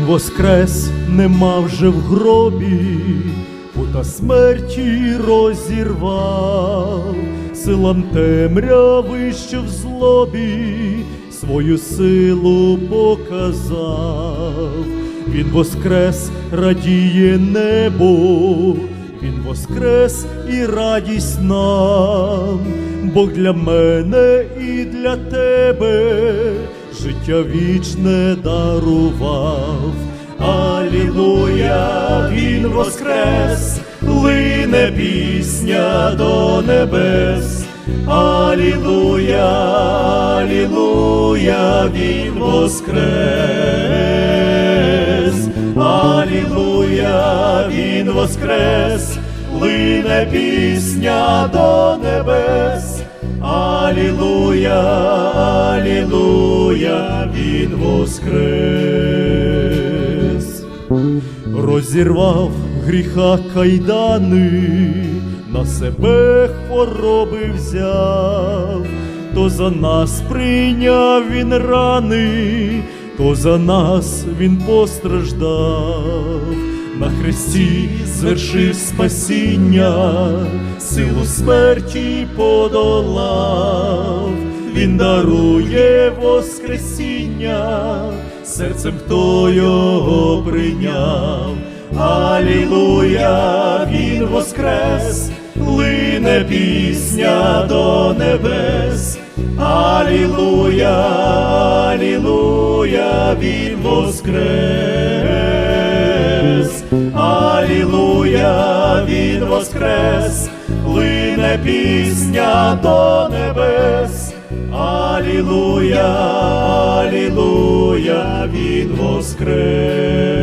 Він воскрес, нема вже в гробі, пута смерті розірвав, силам темряви, що в злобі, свою силу показав. Він воскрес, радіє небо, він воскрес і радість нам, Бог для мене і для тебе життя вічне дарував. Алілуя, Він воскрес, лине пісня до небес. Алілуя, Алілуя, Він воскрес. Алілуя, Він воскрес, лине пісня до небес. Алілуя, Він воскрес. Розірвав гріха кайдани, на себе хвороби взяв, то за нас прийняв він рани, то за нас він постраждав, на хресті звершив спасіння, силу смерті подолав, він дарує воскресіння, серцем хто його прийняв. Алілуя, він воскрес, лине пісня до небес. Алілуя, Алілуя, він воскрес. Алілуя, він воскрес, лине пісня до небес. Алілуя, Алілуя, він воскрес.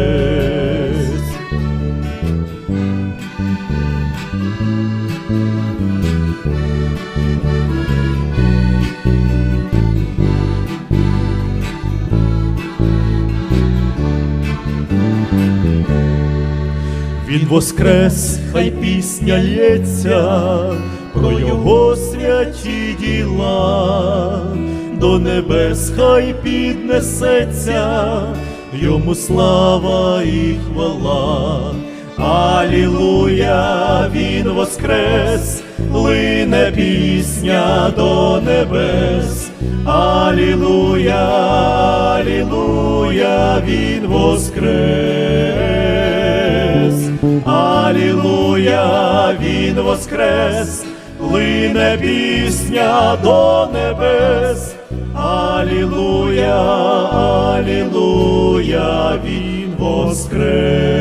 Він воскрес, хай пісня лється про його святі діла, до небес хай піднесеться, йому слава і хвала. Алілуя, він воскрес, лине пісня до небес. Алілуя, Алілуя, він воскрес. Алілуя, він воскрес, лине пісня до небес. Алілуя, Алілуя, він воскрес.